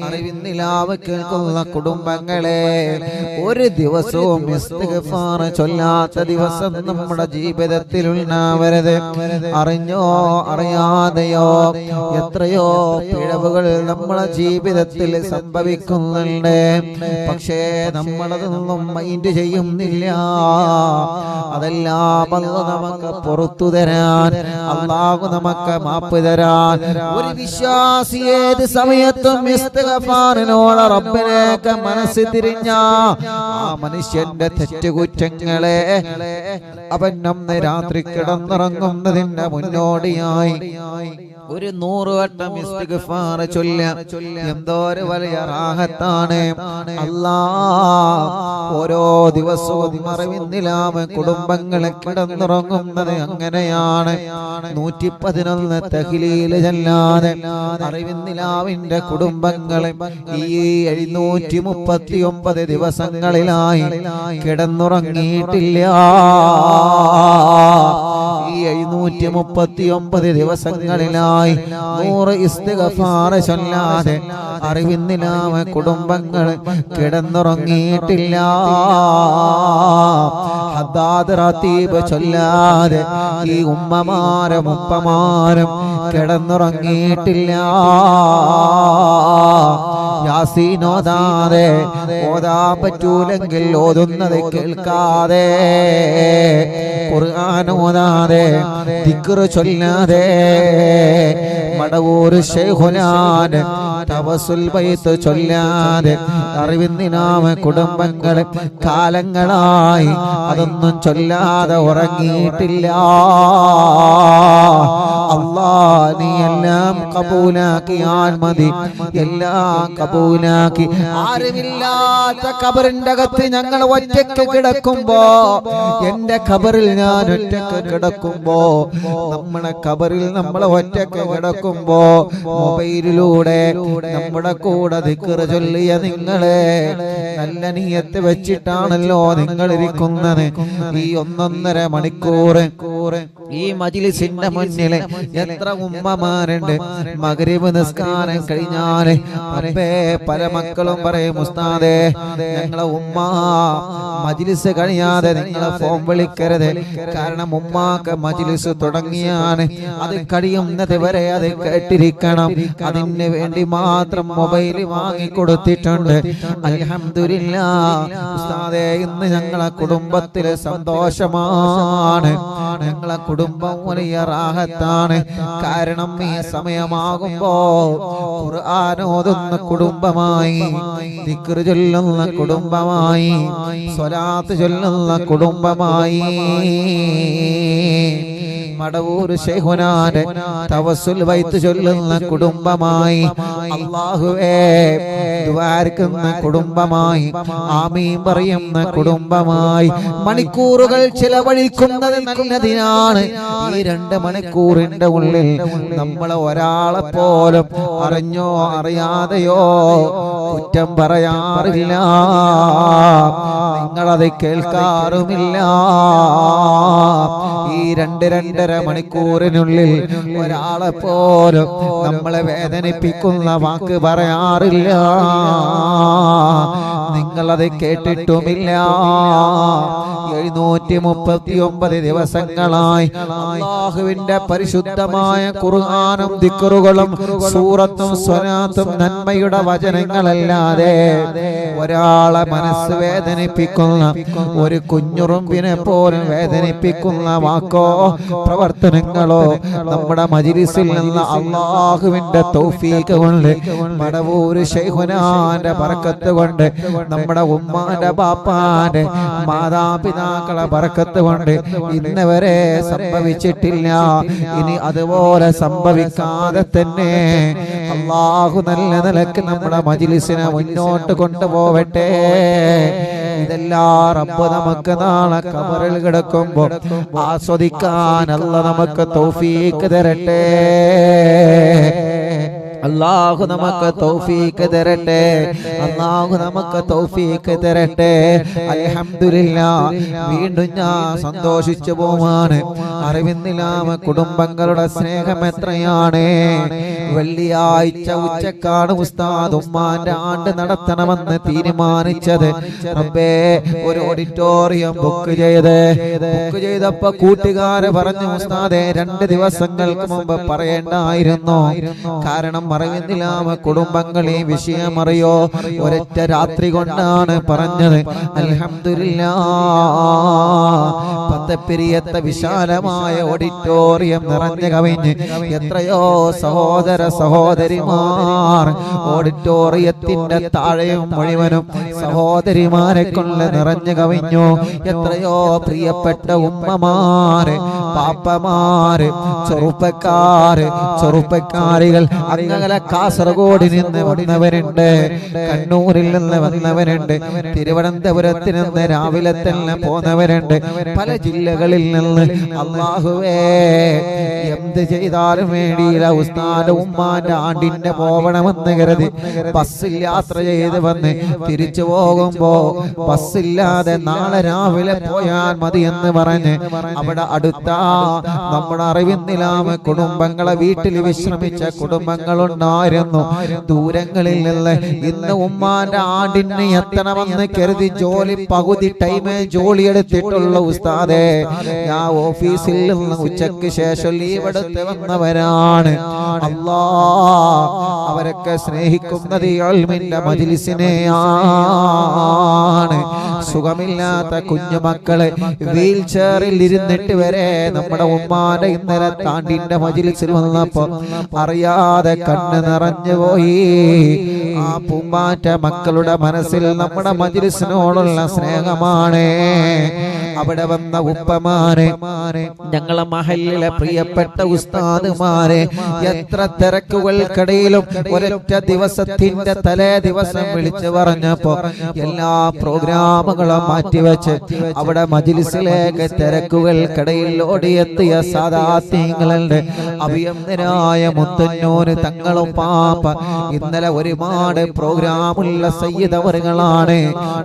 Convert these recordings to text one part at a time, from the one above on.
അറിവിന്നിലാവ് കേൾക്കുന്ന കുടുംബങ്ങളെ ഒരു ദിവസവും ചൊല്ലാത്ത ദിവസം നമ്മുടെ ജീവിതത്തിൽ ഉണ്ടാവരുത് അറിഞ്ഞോ അറിയാതെയോ എത്രയോ പിഴവുകൾ നമ്മുടെ ജീവിതത്തിൽ സംഭവിക്കുന്നുണ്ട്. പക്ഷേ നമ്മളതൊന്നും മൈൻഡ് ചെയ്യുന്നില്ല. അതെല്ലാം നമുക്ക് പുറത്തു തരാൻ. അള്ളാഹു നമുക്ക് മാപ്പ് തരാൻ. ഒരു വിശ്വാസി ഏത് സമയത്തും ഇസ്തിഗ്ഫാറിനോട് റബ്ബിനേക്ക് മനസ്സ് തിരിഞ്ഞ ആ മനുഷ്യന്റെ തെറ്റുകുറ്റങ്ങളെ അവൻ നമ്മെ രാത്രി കിടന്നിറങ്ങുന്നതിന്റെ മുന്നോടിയായി. ഒരു നൂറ് വട്ടം ഇസ്തിഗ്ഫാർ ചൊല്ല എന്തോ ഒരു വലിയ റാഹത്താണ്. അല്ലാ ഓരോ ദിവസവും മറവിന്നിലാമ കുടുംബങ്ങളെ കിടന്നുറങ്ങുന്നത് അങ്ങനെയാണ്. നൂറ്റി പതിനൊന്ന് തഹിലീൽ ചെല്ലാതെ അറിവിന്നിലാവിന്റെ കുടുംബങ്ങളെ ഈ എഴുന്നൂറ്റി മുപ്പത്തി ഒമ്പത് ദിവസങ്ങളിലായി കിടന്നുറങ്ങിയിട്ടില്ല. എഴുന്നൂറ്റി മുപ്പത്തി ഒമ്പത് ദിവസങ്ങളിലായി നൂറ് ഇസ്തിഗഫാറ് ചൊല്ലാതെ അറിവിന്നിലാമ കുടുംബങ്ങൾ കിടന്നുറങ്ങിയിട്ടില്ല. ഹദ്ദാദ് റത്തീബ് ചൊല്ലാതെ ഈ ഉമ്മമാരും ഉപ്പമാരും കിടന്നുറങ്ങിയിട്ടില്ല. യാസീൻ ഓതാ പറ്റൂലെങ്കിൽ ഓതുന്നത് കേൾക്കാതെ ഖുർആൻ ഓതാതെ ദിക്റ് ചൊല്ലാതെ മടവൂർ ശൈഖുലാൻ ചൊല്ലാതെ അറിവിന്ദിനാമ കുടുംബങ്ങളെ കാലങ്ങളായി അതൊന്നും ചൊല്ലാതെ ഉറങ്ങിയിട്ടില്ല. അള്ളാ നീ എല്ലാം കബൂലാക്കിയാൽ മതി. എല്ലാം കബൂലാക്കി. ആരുമില്ലാത്ത കബറിന്റെ അകത്ത് ഞങ്ങൾ ഒറ്റയ്ക്ക് കിടക്കുമ്പോ എന്റെ കബറിൽ ഞാൻ ഒറ്റയ്ക്ക് കിടക്കുമ്പോ നമ്മളെ കബറിൽ നമ്മളെ ഒറ്റയ്ക്ക് കിടക്കുമ്പോ മൊബൈലിലൂടെ നമ്മുടെ കൂടെ ദിക്കറ് ചൊല്ലിയ നിങ്ങളെ നല്ല നീയത്ത് വെച്ചിട്ടാണല്ലോ നിങ്ങൾ ഇരിക്കുന്നത് ഈ ഒന്നൊന്നര മണിക്കൂർ ഈ മജിലിസിന്റെ മുന്നിൽ എത്ര ഉമ്മമാരുണ്ട്. മകരീവ് നിസ്കാരം കഴിഞ്ഞാൽ അപ്പേ പല മക്കളും പറയും ഉസ്താദേ ഞങ്ങളെ ഉമ്മ മജിലിസ് കഴിയാതെ നിങ്ങളെ ഫോൺ വിളിക്കരുത്. കാരണം ഉമ്മാക്ക് മജിലിസ് തുടങ്ങിയാണ്. അത് കഴിയുന്നത് വരെ അത് കേട്ടിരിക്കണം. അതിന് വേണ്ടി മാത്രം മൊബൈൽ വാങ്ങിക്കൊടുത്തിട്ടുണ്ട്. അലഹമില്ല ഉസ്താദേ ഇന്ന് ഞങ്ങളെ കുടുംബത്തിലെ സന്തോഷമാണ്. ഞങ്ങളെ കുടുംബം വലിയ റാഹത്താണ്. കാരണം ഈ സമയമാകുമ്പോ ഖുർആാനോതുന്ന കുടുംബമായി ദിക്റ് ചൊല്ലുന്ന കുടുംബമായി സ്വലാത്ത് ചൊല്ലുന്ന കുടുംബമായി. മടവൂർ ശൈഖുനാന് തവസുൽ വൈത്ത് ചൊല്ലുന്ന കുടുംബമായി. അള്ളാഹുവേ ദ്വാരക്കുന്ന കുടുംബമായി ആമീൻ പറയുന്ന കുടുംബമായി. മണിക്കൂറുകൾ ചിലവഴിക്കുന്നത് നല്ലതിനാണ് ഈ രണ്ട് മണിക്കൂറിന്റെ ഉള്ളിൽ നമ്മളെ ഒരാളെ പോലും അറിഞ്ഞോ അറിയാതെയോ കുറ്റം പറയാറില്ല. നിങ്ങളത് കേൾക്കാറുമില്ല. ഈ രണ്ട് രണ്ടര മണിക്കൂറിനുള്ളിൽ ഒരാളെ പോലും നമ്മളെ വേദനിപ്പിക്കുന്ന വാക്ക് പറയാറില്ല. നിങ്ങളത് കേട്ടിട്ടുമില്ല. എഴുന്നൂറ്റി മുപ്പത്തി ഒമ്പത് ദിവസങ്ങളായി അള്ളാഹുവിന്റെ പരിശുദ്ധമായ ഖുർആാനും ദിക്കറുകളും സൂറത്തും സ്വനാത്തും നന്മയുടെ വചനങ്ങളല്ലാതെ ഒരാളെ മനസ്സ് വേദനിപ്പിക്കുന്ന ഒരു കുഞ്ഞുറുമ്പിനെ പോലും വേദനിപ്പിക്കുന്ന വാക്കോ പ്രവർത്തനങ്ങളോ നമ്മുടെ മജിലിസിൽ നിന്ന് അള്ളാഹുവിന്റെ തൗഫീഖ കൊണ്ട് മടവൂര് ശൈഖുനാന്റെ പറക്കത്ത് കൊണ്ട് നമ്മുടെ ഉമ്മാന്റെ പാപ്പാന്റെ മാതാപിതാക്കളെ പറക്കത്ത് കൊണ്ട് ഇന്നവരെ സംഭവിച്ചിട്ടില്ല. ഇനി അതുപോലെ സംഭവിക്കാതെ തന്നെ അള്ളാഹു നല്ല നിലയ്ക്ക് നമ്മുടെ മജിലിസിനെ മുന്നോട്ട് കൊണ്ടുപോവട്ടെ. ഇതെല്ലാം റബ്ബ് നമുക്ക് നാളെ കബറിൽ കിടക്കുമ്പോൾ ആസ്വദിക്കാൻ അല്ല നമുക്ക് തോഫീക്ക് തരട്ടെ. അള്ളാഹു നമുക്ക് തൗഫീക്ക് തരട്ടെ. അള്ളാഹു നമുക്ക് തൗഫീക്ക് തരട്ടെ. അൽഹംദുലില്ലാ. വീണ്ടും ഞാൻ സന്തോഷിച്ചു പോവാണ്. അറിവിന്നിലാമ കുടുംബങ്ങളുടെ സ്നേഹം എത്രയാണ്? വെള്ളിയാഴ്ച ഉച്ചക്കാണ് ഉസ്താദ് ഉമ്മാന്റെ ആണ്ട് നടത്തണമെന്ന് തീരുമാനിച്ചത്. റബ്ബേ ഒരു ഓഡിറ്റോറിയം ബുക്ക് ചെയ്ത്. ബുക്ക് ചെയ്തപ്പോ കൂട്ടുകാര് പറഞ്ഞു ഉസ്താദെ രണ്ട് ദിവസങ്ങൾക്ക് മുമ്പ് പറയേണ്ടായിരുന്നു. കാരണം അറിയുന്നില്ലാമ കുടുംബങ്ങളെ വിഷയമറിയോ ഒരൊറ്റ രാത്രി കൊണ്ടാണ് പറഞ്ഞത്. പത്തപ്പിരിയത്തെ വിശാലമായ ഓഡിറ്റോറിയം നിറഞ്ഞു കവിഞ്ഞ് എത്രയോ സഹോദര സഹോദരിമാർ ഓഡിറ്റോറിയത്തിന്റെ താഴെയും മുഴുവനും സഹോദരിമാരെ കൊണ്ട് നിറഞ്ഞു കവിഞ്ഞു. എത്രയോ പ്രിയപ്പെട്ട ഉമ്മമാര് പാപ്പമാര് ചെറുപ്പക്കാര് ചെറുപ്പക്കാരികൾ അങ്ങനെ കാസർഗോഡ് നിന്ന് വന്നവരുണ്ട്. കണ്ണൂരിൽ നിന്ന് വന്നവരുണ്ട്. തിരുവനന്തപുരത്ത് നിന്ന് രാവിലെ തന്നെ പോന്നവരുണ്ട്. പല ജില്ലകളിൽ നിന്ന് അള്ളാഹുവേ എന്ത് ചെയ്താലും വേണ്ടിയില്ല. ഉസ്താദ് ഉമ്മാന്റെ ആണ്ടിന്റെ പോവണമെന്ന് കരുതി ബസ്സിൽ യാത്ര ചെയ്ത് വന്ന് തിരിച്ചു പോകുമ്പോ ബസ്സില്ലാതെ നാളെ രാവിലെ പോയാൽ മതി എന്ന് പറഞ്ഞ് അവിടെ അടുത്ത നമ്മുടെ അറിവിന്നിലാമ കുടുംബങ്ങളെ വീട്ടിൽ വിശ്രമിച്ച കുടുംബങ്ങളുണ്ടായിരുന്നു ദൂരങ്ങളിൽ നിന്ന് ഇന്ന് ഉമ്മാന്റെ ആടിന് എത്തണമെന്ന് കരുതി ജോലി പകുതി ടൈമേ ജോലി എടുത്തിട്ടുള്ള ഉസ്താദെ. ഞാൻ ഓഫീസിൽ നിന്ന് ഉച്ചയ്ക്ക് ശേഷം ലീവ് എടുത്ത് വന്നവരാണ്. അവരൊക്കെ സ്നേഹിക്കുന്നത് ഈ അൽമിന്റെ മജിലിസിനെയാണ്. സുഖമില്ലാത്ത കുഞ്ഞുമക്കൾ വീൽ ചെയറിൽ ഇരുന്നിട്ട് വരെ നമ്മുടെ ഉമ്മാന്റെ ഇന്നലെ താണ്ടിന്റെ മജിലിസിൽ വന്നപ്പോ അറിയാതെ കണ്ണ് നിറഞ്ഞു പോയി. ആ പൂമ്പാറ്റ മക്കളുടെ മനസ്സിൽ നമ്മുടെ മജിലിസിനോടുള്ള സ്നേഹമാണ്. അവിടെ വന്ന ഉപ്പമാരെ ഞങ്ങളെ മഹലിലെ പ്രിയപ്പെട്ട ഉസ്താദുമാരെ എത്ര തിരക്കുകൾക്കിടയിലും ഒരൊറ്റ ദിവസത്തിന്റെ തലേ ദിവസം വിളിച്ചു പറഞ്ഞപ്പോ എല്ലാ പ്രോഗ്രാമുകളും മാറ്റിവെച്ച് അവിടെ മജിലിസിലേക്ക് തിരക്കുകൾക്കിടയിൽ ഓടിയെത്തിയ സാധാത്യങ്ങളുണ്ട് അഭിയന്തരായ മുത്തന്നൂര് തങ്ങളും പാപ്പ ഇന്നലെ ഒരുപാട് പ്രോഗ്രാമുള്ള സയ്യിദവറുകളാണ്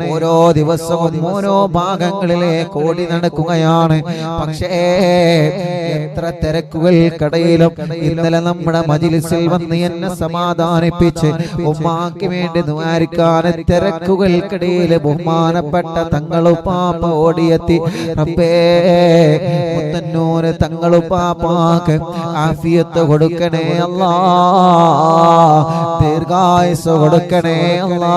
ഓരോ ദിവസവും ഓരോ ഭാഗങ്ങളിലേക്ക് ഓടി നടക്കുകയാണ്. പക്ഷേ എത്ര തിരക്കുകൾക്കിടയിലും ഇന്നലെ നമ്മുടെ മജിലിസിൽ വന്ന് എന്നെ സമാധാനിപ്പിച്ച് ഉമ്മാക്ക് വേണ്ടി ദ്വാരിക്കാൻ തിരക്കുകൾക്കിടയിൽ ബഹുമാനപ്പെട്ട തങ്ങളുപ്പാപ്പ ഓടിയെത്തി. റബ്ബേ മുത്തന്നൂര് തങ്ങളുപ്പാപ്പാക്ക് ആഫിയത്ത് കൊടുക്കണേ അല്ലാ. ദീർഘായുസ് കൊടുക്കണേ അല്ലാ.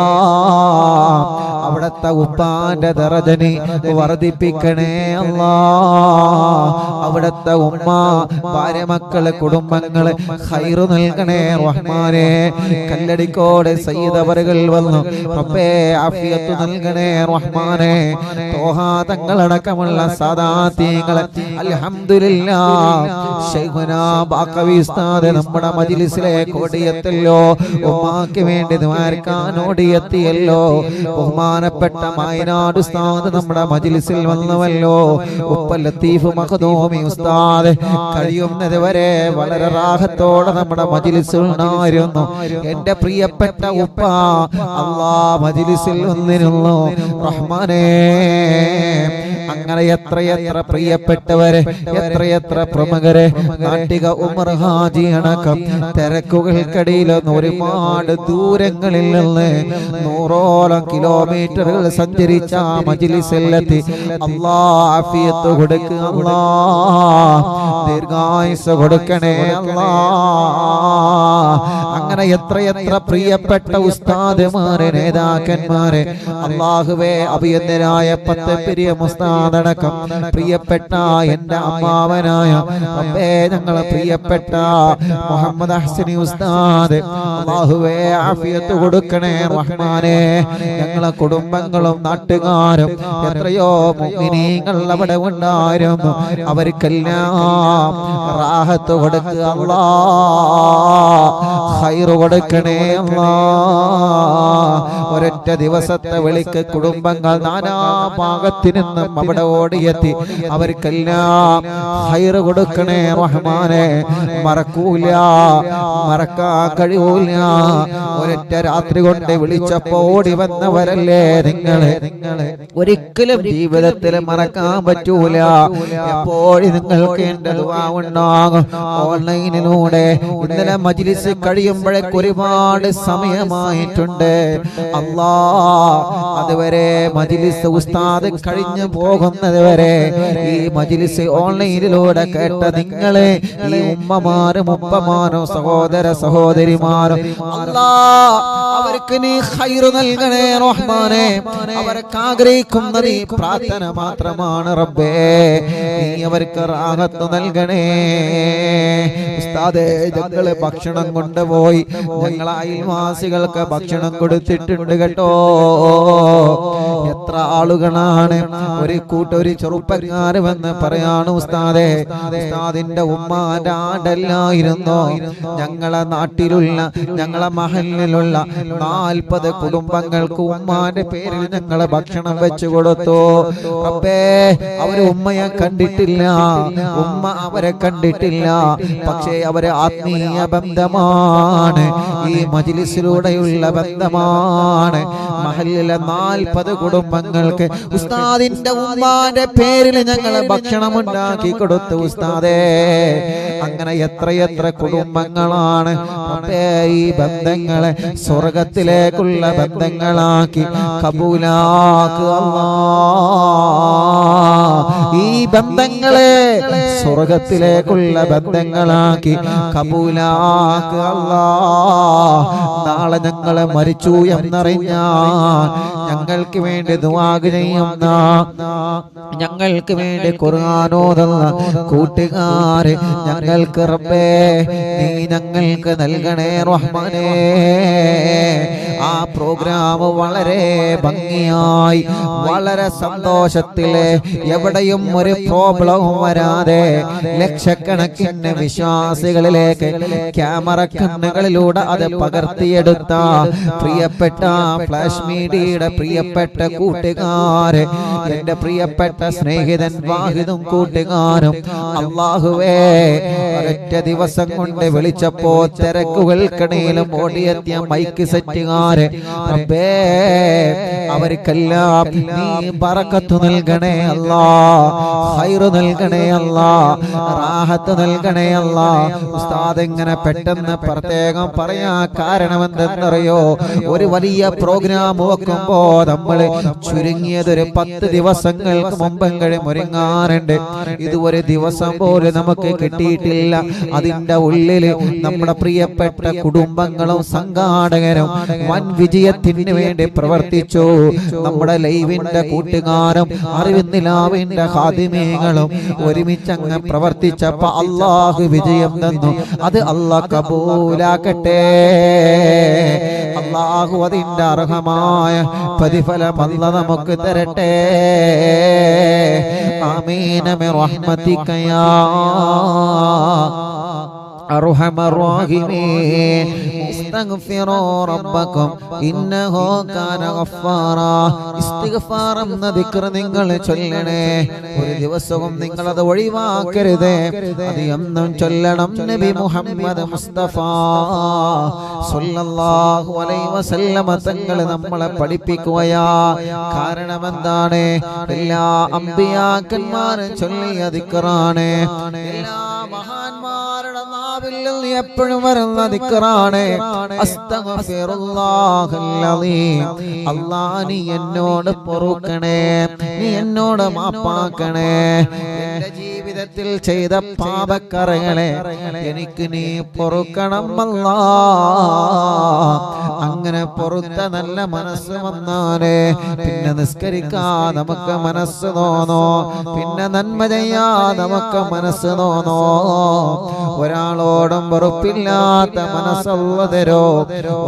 അവിടത്തെ ഉപ്പാന്റെ ദറജനി വർദ്ധിപ്പിക്കണേ അല്ലാ. അവിടത്തെ ഉമ്മ ഭാര്യ മക്കൾ കുടുംബങ്ങൾ ഹൈറു നൽകണേ റഹ്മാനെ. കല്ലടിക്കോട് സയ്യിദവറുകൾ വന്നു. ആഫിയത്ത് നൽകണേ റഹ്മാനെ. തോഹാതങ്ങളടക്കമുള്ള സദാത്യങ്ങളെ അൽഹംദുലില്ലാ. നമ്മുടെ മജ്ലിസിലേക്ക് ഓടിയെത്തല്ലോ ഉമ്മാക്ക് വേണ്ടി ദ്വാരക്കാൻ ഓടിയെത്തിയല്ലോ. ബഹുമാനപ്പെട്ട മായനാട് ഉസ്താദ് നമ്മുടെ മജിലിസിൽ വന്നുവല്ലോ. ഉപ്പ ലത്തീഫ് മഖദൂമി ഉസ്താദ് കഴിയുന്നത് വരെ വളരെ റാഹത്തോടെ നമ്മുടെ മജിലിസിൽ ഉണ്ടായിരുന്നു എന്റെ പ്രിയപ്പെട്ട ഉപ്പ അള്ളാ മജിലിസിൽ വന്നിരുന്നു. റഹ്മാനേ അങ്ങനെ എത്രയെത്ര പ്രിയപ്പെട്ടവരെ എത്രയെത്ര പ്രമുഖരെ നാട്ടിക ഉമർ ഹാജി അണക്കം തിരക്കുകൾക്കിടയിൽ ഒരുപാട് ദൂരങ്ങളിൽ നിന്ന് നൂറോളം കിലോമീറ്ററുകൾ സഞ്ചരിച്ച മജിലിസിലെത്തി അള്ളാഫിയത്ത് കൊടുക്കുക അല്ലാ ദീർഘായുസ് കൊടുക്കണേ അല്ലാ. അങ്ങനെ എത്രയെത്ര പ്രിയപ്പെട്ട ഉസ്താദുമാരെ നേതാക്കന്മാരെ. അള്ളാഹുവേ അഭിയന്തരായ പത്ത് പ്രിയ മുസ്താദടക്കം. പ്രിയപ്പെട്ട എന്റെ അമ്മാവനായ അപ്പേ ഞങ്ങളെ പ്രിയപ്പെട്ട മുഹമ്മദ് ഹസനി ഉസ്താദ്. അള്ളാഹുവേ ആഫിയത്ത് കൊടുക്കണേ റഹ്മാനെ. ഞങ്ങളെ കുടുംബങ്ങളും നാട്ടുകാരും എത്രയോ മുഅ്മിനീങ്ങൾ അവിടെ ഉണ്ടായിരുന്നു. അവർക്കെല്ലാം റാഹത്ത് കൊടുക്കുക അല്ലാ. ഹൈറ് കൊടുക്കണേ ഒരൊറ്റ ദിവസത്തെ വിളിക്ക് കുടുംബങ്ങൾ നാനാ ഭാഗത്തു നിന്നും അവിടെ ഓടിയെത്തി. അവർക്കെല്ലാം ഹൈറ് കൊടുക്കണേ റഹ്മാനെ. മറക്കൂല മറക്കാൻ കഴിയൂല. ഒരൊറ്റ രാത്രി കൊണ്ട് വിളിച്ചപ്പോ ഓടി വന്നവരല്ലേ നിങ്ങളെ? ഒരിക്കലും ജീവിതത്തിൽ മറക്കാൻ പറ്റൂല. എപ്പോഴും നിങ്ങൾക്ക് എന്റെ ദുആ ഓൺലൈനിലൂടെ ഇന്നലെ മജിലിസ് കഴിയുമ്പോഴേക്ക് ഒരുപാട് സമയമായിട്ടുണ്ട്. അല്ലാ അതുവരെ മജിലിസ് ഉസ്താദ് കഴിഞ്ഞു പോകുന്നത് വരെ ഈ മജിലിസ് ഓൺലൈനിലൂടെ കേട്ട നിങ്ങളെ ഈ ഉമ്മമാരും ഉപ്പമാരും സഹോദര സഹോദരിമാരും അല്ലാ അവർക്ക് നീ ഹൈർ നൽകണേ റഹ്മാനെ. അവർക്ക് ആഗ്രഹിക്കുന്നത് ഈ പ്രാർത്ഥന മാത്രമാണ് റബ്ബേ. നീ അവർക്ക് റാഹത്ത് നൽകണേ ഉസ്താദേ ഞങ്ങൾ ഭക്ഷണം കൊണ്ടുപോയി. ഞങ്ങൾ അയൽവാസികൾക്ക് ഭക്ഷണം കൊടുത്തിട്ടുണ്ട് കേട്ടോ. എത്ര ആളുകളാണ്? ഒരു കൂട്ടൊരു ചെറുപ്പക്കാര് വന്ന് പറയാണ് ഉസ്താദേ ഉസ്താദിന്റെ ഉമ്മാന്റെ ഞങ്ങളെ നാട്ടിലുള്ള ഞങ്ങളെ മഹലിലുള്ള നാൽപ്പത് കുടുംബങ്ങൾക്ക് ഉമ്മാന്റെ പേരിൽ ഞങ്ങളെ ഭക്ഷണം വെച്ചു കൊടുത്തു. റബ്ബേ അവർ ഉമ്മയെ കണ്ടിട്ടില്ല. ഉമ്മ അവരെ കണ്ടിട്ടില്ല. പക്ഷേ അവരെ ആത്മീയ ബന്ധമാണ്. ഈ മജിലിസിലൂടെയുള്ള ബന്ധമാണ്. മഹലിലെ നാൽപ്പത് കുടുംബങ്ങൾക്ക് ഉസ്താദിന്റെ ഉമ്മാന്റെ പേരിൽ ഞങ്ങൾ ഭക്ഷണം ഉണ്ടാക്കി കൊടുത്തു ഉസ്താദേ. അങ്ങനെ എത്രയെത്ര കുടുംബങ്ങളാണ്. ഈ ബന്ധങ്ങളെ സ്വർഗത്തിലേക്കുള്ള ബന്ധങ്ങളാക്കി കബൂലാക്കുക. ഈ ബന്ധങ്ങളെ സ്വർഗത്തിലേക്കുള്ള ബന്ധങ്ങളാക്കി കബൂലാക്ക് നാളെ ഞങ്ങളെ മരിച്ചു എന്നറിഞ്ഞാൽ ഞങ്ങൾക്ക് വേണ്ടി ദുവാഗ് ചെയ്യുന്ന ഞങ്ങൾക്ക് വേണ്ടി ഖുർആാനോദുന്ന കൂട്ടുകാര് ഞങ്ങൾക്ക് റബ്ബേ നീ ഞങ്ങൾക്ക് നൽകണേ റഹ്മാനേ. ആ പ്രോഗ്രാം വളരെ ഭംഗിയായി വളരെ സന്തോഷത്തിലെ എവിടെയും ഒരു പ്രോബ്ലവും വരാതെ ലക്ഷക്കണക്കിന് വിശ്വാസികളിലേക്ക് ക്യാമറ കണ്ണുകളിലൂടെ അത് പകർത്തിയെടുത്ത പ്രിയപ്പെട്ട ഫ്ലാഷ് മീഡിയയുടെ പ്രിയപ്പെട്ട കൂട്ടുകാര് എന്റെ പ്രിയപ്പെട്ട സ്നേഹിതൻ വാഹിദും കൂട്ടുകാരും അള്ളാഹുവേ ഒരൊറ്റ ദിവസം കൊണ്ട് വിളിച്ചപ്പോ തിരക്കുകൾക്കിടയിലും ഓടിയെത്തിയ മൈക്ക് സെറ്റുകാര് റബ്ബേ അവർക്കെല്ലാം നീ പറക്കത്തു നൽകണേ അല്ലാ ഹൈറു നൽകണേ റാഹത്ത് നൽകണേ അല്ലാ ഉസ്താദ് ഇങ്ങനെ പെട്ടെന്ന് പ്രത്യേകം പറയാ കാരണം എന്തെന്നറിയോ ഒരു വലിയ പ്രോഗ്രാം വെക്കുമ്പോ നമ്മൾ ചുരുങ്ങിയത് ഒരു പത്ത് ദിവസങ്ങൾക്ക് മുമ്പെങ്കിലും ഒരുങ്ങാറുണ്ട്. ഇത് ഒരു ദിവസം പോലും നമുക്ക് കിട്ടിയിട്ടില്ല. അതിന്റെ ഉള്ളിൽ നമ്മുടെ പ്രിയപ്പെട്ട കുടുംബങ്ങളും സംഘാടകരും വൻ വിജയത്തിന് വേണ്ടി പ്രവർത്തിച്ചു. നമ്മുടെ ലൈവിന്റെ കൂട്ടുകാരും അറിവിന്നിലാവിന്റെ ഹാദിമീങ്ങളും ഒരുമിച്ച് അങ്ങ് പ്രവർത്തിച്ചപ്പോ അള്ളാഹു വിജയം തന്നു. അത് അള്ളാഹ് കബൂലാക്കട്ടെ. അള്ളാഹു അതിന്റെ അർഹമായ പ്രതിഫലം അല്ല നമുക്ക് തരട്ടെ. ആമീനമെ റഹ്മത്തിക്കയാ. أرحم الراحمين استغفروا ربكم إنه كان غفارا ഇസ്തിഗ്ഫാർ എന്ന ദിക്ർ നിങ്ങൾ ചൊല്ലണേ ഒരു ദിവസവും നിങ്ങൾ അത് ഒഴിവാക്കരുത് അത് എന്നും ചൊല്ലണം നബി മുഹമ്മദ് മുസ്തഫ സല്ലല്ലാഹു അലൈഹി വസല്ലമ തങ്ങൾ നമ്മളെ പഠിപ്പിക്കുകയാ കാരണം എന്താണ് എല്ലാ അമ്പിയാക്കന്മാരും ചൊല്ലിയ ദിക്റാണ് എല്ലാ മഹാന്മാരുടെ എപ്പോഴും എന്നോട് പൊറുക്കണേ. നീ എന്നോട് മാപ്പാക്കണേ. എന്റെ ജീവിതത്തിൽ ചെയ്ത പാപക്കറകളെ എനിക്ക് നീ പൊറുക്കണം അല്ലാ അങ്ങനെ പൊറുത്ത നല്ല മനസ്സ് വന്നാലേ പിന്നെ നിസ്കരിക്കാ നമുക്ക് മനസ്സ് തോന്നോ? പിന്നെ നന്മ ചെയ്യാ നമുക്ക് മനസ്സ് തോന്നോ? ഒരാളോടും വെറുപ്പില്ലാത്ത മനസ്സുള്ള തരോ?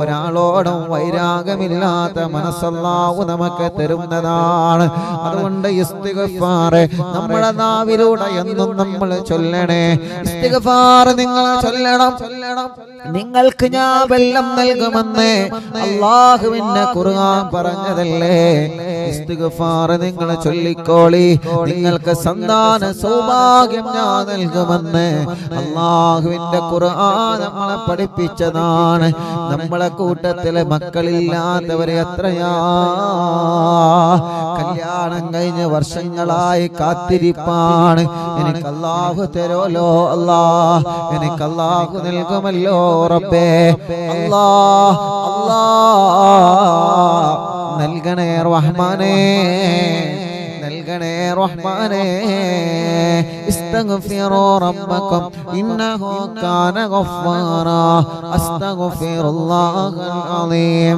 ഒരാളോടും വൈരാഗമില്ലാത്ത മനസ്സല്ലാവു നമുക്ക് തരുന്നതാണ്. അതുകൊണ്ട് നമ്മുടെ നാവിലൂടെ എന്നും നമ്മൾ ചൊല്ലണേ. ഇസ്തിഗ്ഫാർ നിങ്ങൾ ചൊല്ലണം. നിങ്ങൾക്ക് ഞാൻ വെല്ലം നൽകുമെന്ന് അള്ളാഹുവിന്റെ കുറുകാൻ പറഞ്ഞതല്ലേ? നിങ്ങൾ ചൊല്ലിക്കോളി. നിങ്ങൾക്ക് സന്താന സൗഭാഗ്യം ഞാൻ നൽകുമെന്ന് അള്ളാഹുവിന്റെ ഖുർആൻ നമ്മളെ പഠിപ്പിച്ചതാണ്. നമ്മളെ കൂട്ടത്തിലെ മക്കളില്ലാത്തവരെ എത്രയാ? കല്യാണം കഴിഞ്ഞ് വർഷങ്ങളായി കാത്തിരിപ്പാണ്. എനിക്ക് അള്ളാഹു തരോലോ അല്ലാ. എനിക്ക് അള്ളാഹു നൽകുമല്ലോ റബ്ബേ അല്ലാ അല്ലാ നൽകണേ റഹ്മാനേ നൽകണേ റഹ്മാനേ استغفروا ربكم إنه كان غفارا أستغفر الله العظيم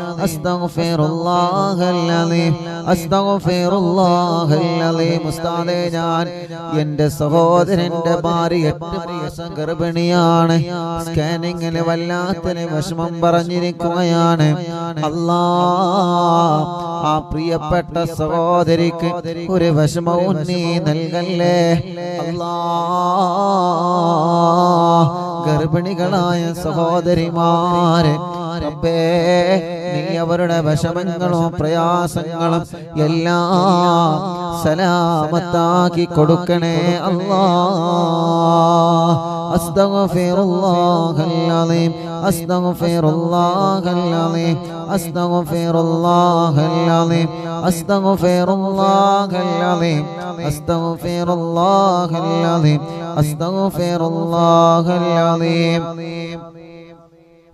അസ്തഗ്ഫിറു അല്ലാഹല്ലദീം ഞാൻ എന്റെ ഭാര്യ മാസം ഗർഭിണിയാണ്. സ്കാനിങ്ങിന് വല്ലാത്തൊരു വിഷമം പറഞ്ഞിരിക്കുകയാണ്. ആ പ്രിയപ്പെട്ട സഹോദരിക്ക് ഒരു വിഷമവും നീ നൽകല്ലേ? ഗർഭിണികളായ സഹോദരിമാരെ റബ്ബേ നീ അവരുടെ വിഷമങ്ങളും പ്രയാസങ്ങളും എല്ലാം സലാമത്താക്കി കൊടുക്കണേ അല്ലാ أستغفر الله العظيم أستغفر الله العظيم أستغفر الله العظيم أستغفر الله العظيم أستغفر الله العظيم أستغفر الله العظيم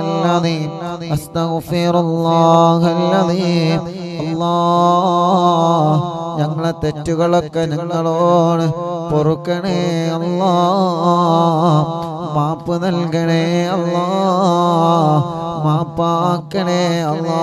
العظيم أستغفر الله العظيم الله ഞങ്ങളെ തെറ്റുകളൊക്കെ ഞങ്ങളോട് പൊറുക്കണേ അല്ലാ മാപ്പ് നൽകണേ അല്ലാ മാപ്പാക്കണേ അല്ലാ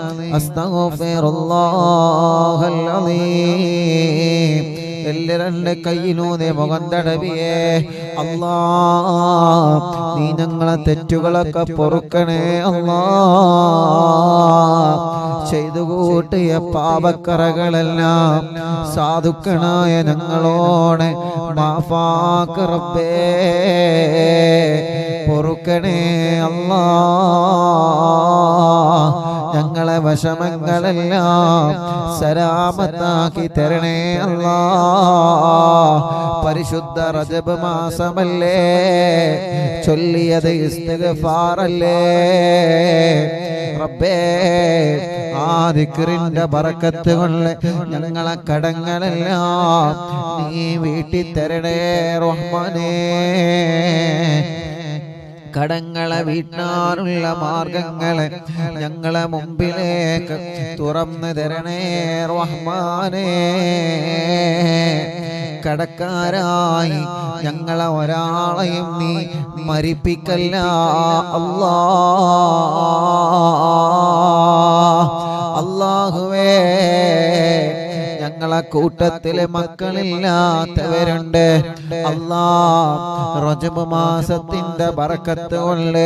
അസ്തഗഫിറുല്ലാഹൽ അലീം. എല്ലരണ്ട് കൈയിലൂടെ മുഖം തടവിയേ. അല്ലാ നീ ഞങ്ങളെ തെറ്റുകളൊക്കെ പൊറുക്കണേ അല്ലാ. ചെയ്തു കൂട്ടിയ പാപക്കറകളെല്ലാം സാധുക്കണായ ഞങ്ങളോട് മാഫാക്കറപ്പേ പൊറുക്കണേ അല്ലാ. ഞങ്ങളെ വശമങ്ങളെല്ലാം സരാമത്താക്കി തരണേ അല്ലാ. പരിശുദ്ധ റജബ് മാസമല്ലേ? ചൊല്ലിയത് ഇസ്തിഗ്ഫാറല്ലേ? റബ്ബേ ആ ദിക്റിന്റെ ബറക്കത്ത് കൊണ്ട് ഞങ്ങളെ കടങ്ങളെല്ലാം നീ വീട്ടി തരണേ റഹ്മാനേ. കടങ്ങളെ വീട്ടാനുള്ള മാർഗങ്ങളെ ഞങ്ങളെ മുമ്പിലേക്ക് തുറന്നു തരണേ റഹ്മാനേ. കടക്കാരായി. ഞങ്ങളെ ഒരാളെയും നീ മരിപ്പിക്കല്ല. അല്ലാ. അല്ലാഹുവേ. ഞങ്ങളെ കൂട്ടത്തിലെ മക്കളില്ലാത്തവരുണ്ട്. അല്ലാ റജബ് മാസത്തിന്റെ ബറക്കത്ത് കൊണ്ട്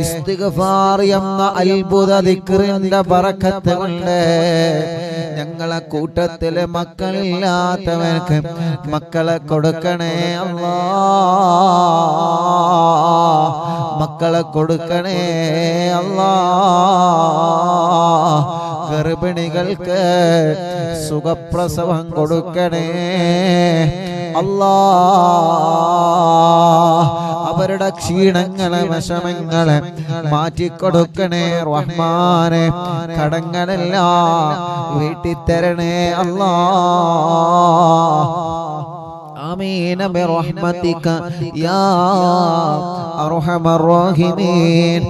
ഇസ്തിഗ്ഫാർ അത്ഭുത ദിക്റിന്റെ ബറക്കത്ത് കൊണ്ട് ഞങ്ങളെ കൂട്ടത്തിലെ മക്കളില്ലാത്തവർക്ക് മക്കളെ കൊടുക്കണേ അല്ലാ മക്കളെ കൊടുക്കണേ അല്ലാ ഗർഭിണികൾക്ക് സുഖപ്രസവം കൊടുക്കണേ അല്ലാ അവരുടെ ക്ഷീണങ്ങളെ വിഷമങ്ങളെ മാറ്റിക്കൊടുക്കണേ റഹ്മാനെ കടങ്ങളെല്ലാം വീട്ടിത്തരണേ അല്ലാ آمين برحمتك يا أرحم الراحمين